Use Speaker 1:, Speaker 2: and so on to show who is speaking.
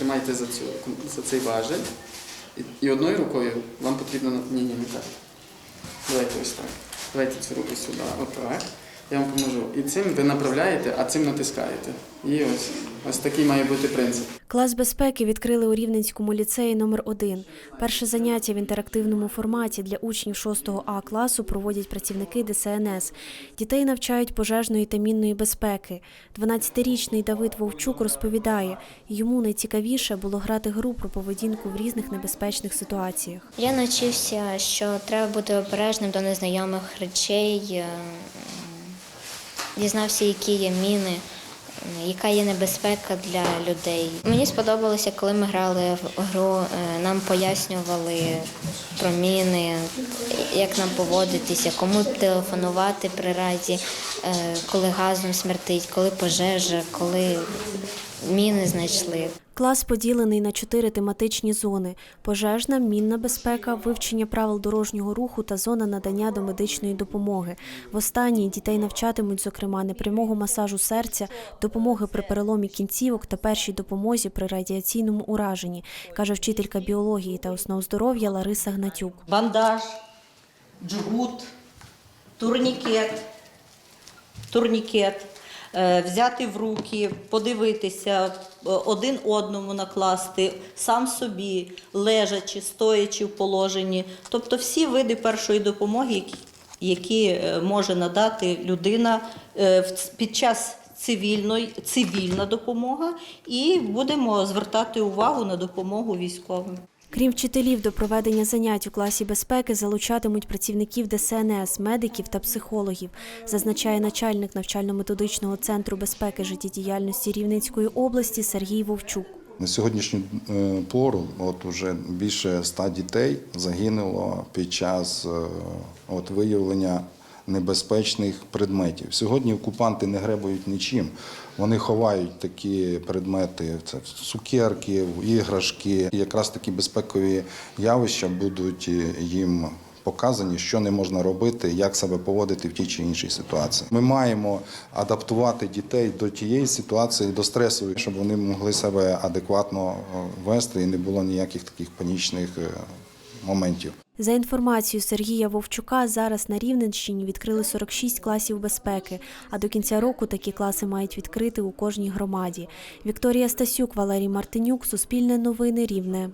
Speaker 1: тримайте за, цю, за цей важель. І, і одною рукою вам потрібно ні, ні, не так. Давайте ось так. Давайте цю руку сюди, отак. Я вам поможу. І цим ви направляєте, а цим натискаєте. І ось, ось такий має бути принцип.
Speaker 2: Клас безпеки відкрили у Рівненському ліцеї номер 1 Перше заняття в інтерактивному форматі для учнів 6 А класу проводять працівники ДСНС. Дітей навчають пожежної та мінної безпеки. 12-річний Давид Вовчук розповідає, йому найцікавіше було грати гру про поведінку в різних небезпечних ситуаціях.
Speaker 3: Я навчився, що треба бути обережним до незнайомих речей, е, дізнався, які є міни, е, яка є небезпека для людей. Мені сподобалося, коли ми грали в гру, е, нам пояснювали про міни, як нам поводитися, кому телефонувати при разі, е, коли газом смертить, коли пожежа, коли міни знайшли.
Speaker 2: Клас поділений на чотири тематичні зони: пожежна, мінна безпека, вивчення правил дорожнього руху та зона надання домедичної допомоги. В останній дітей навчатимуть, зокрема, непрямого масажу серця, допомоги при переломі кінцівок та першій допомозі при радіаційному ураженні, каже вчителька біології та основ здоров'я Лариса Гнатюк.
Speaker 4: бандаж, джгут, турнікет, турнікет, взяти в руки, подивитися, е, один одному накласти, сам собі, лежачи, стоячи в положенні. Тобто всі види першої допомоги, які, е, може надати людина е, під час цивільної, цивільна допомога, і будемо звертати увагу на допомогу військовим.
Speaker 2: Крім вчителів, до проведення занять у класі безпеки залучатимуть працівників ДСНС, медиків та психологів, зазначає начальник навчально-методичного центру безпеки життєдіяльності Рівненської області Сергій Вовчук.
Speaker 5: На сьогоднішню е, пору от уже більше ста дітей загинуло під час е, от, виявлення небезпечних предметів. Сьогодні окупанти не гребують нічим. Вони ховають такі предмети, це цукерки, іграшки. І якраз такі безпекові явища будуть е, їм показані, що не можна робити, як себе поводити в тій чи іншій ситуації. Ми маємо адаптувати дітей до тієї ситуації, до стресу, щоб вони могли себе адекватно е, вести і не було ніяких таких панічних е, моментів.
Speaker 2: За інформацією Сергія Вовчука, зараз на Рівненщині відкрили 46 класів безпеки, а до кінця року такі класи мають відкрити у кожній громаді. Вікторія Стасюк, Валерій Мартинюк, Суспільне новини Рівне.